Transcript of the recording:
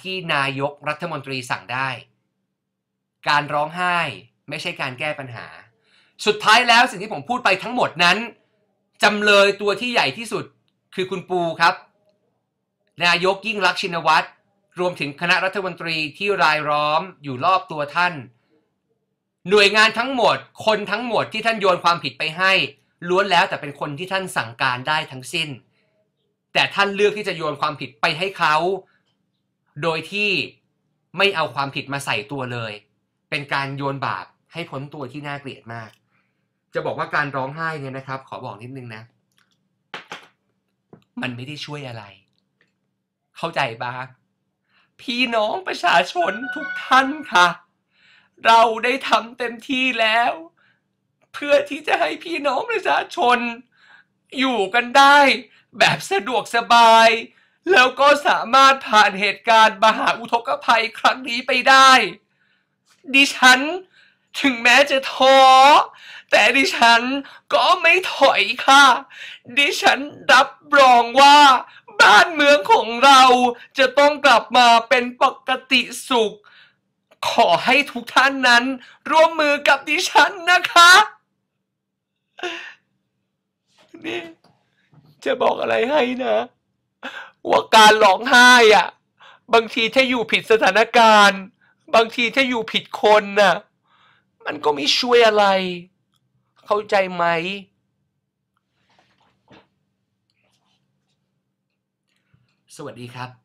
ที่นายกรัฐมนตรีสั่งได้ การร้องไห้ไม่ใช่การแก้ปัญหา สุดท้ายแล้วสิ่งที่ผมพูดไปทั้งหมดนั้นจำเลยตัวที่ใหญ่ที่สุดคือคุณปูครับ นายกยิ่งรักชินวัตรรวมถึงคณะรัฐมนตรีที่รายล้อมอยู่รอบตัวท่าน หน่วยงานทั้งหมด คนทั้งหมดที่ท่านโยนความผิดไปให้ ล้วนแล้วแต่เป็นคนที่ท่านสั่งการได้ทั้งสิ้น แต่ท่านเลือกที่จะโยนความผิดไปให้เขา โดยที่ไม่เอาความผิดมาใส่ตัวเลย เป็นการโยนบาปให้พ้นตัวที่น่าเกลียดมาก จะบอกว่าการร้องไห้เนี่ยนะครับ ขอบอกนิดนึงนะ มันไม่ได้ช่วยอะไร เข้าใจบ้างพี่น้องประชาชนทุกท่านค่ะ เราได้ทำเต็มที่แล้ว เพื่อที่จะให้พี่น้องประชาชน อยู่กันได้ แบบสะดวกสบาย แล้วก็สามารถผ่านเหตุการณ์มหาอุทกภัยครั้งนี้ไปได้ ดิฉันถึงแม้จะท้อ แต่ดิฉันก็ไม่ถอยค่ะ ดิฉันรับรองว่า บ้านเมืองของเราจะต้องกลับมาเป็นปกติสุข ขอให้ทุกท่านนั้น ร่วมมือกับดิฉันนะคะนี่จะบอกอะไรให้นะ ว่าการร้องไห้อะ บางทีถ้าอยู่ผิดสถานการณ์ บางทีถ้าอยู่ผิดคนน่ะ มันก็ไม่ช่วยอะไร เข้าใจไหม สวัสดีครับ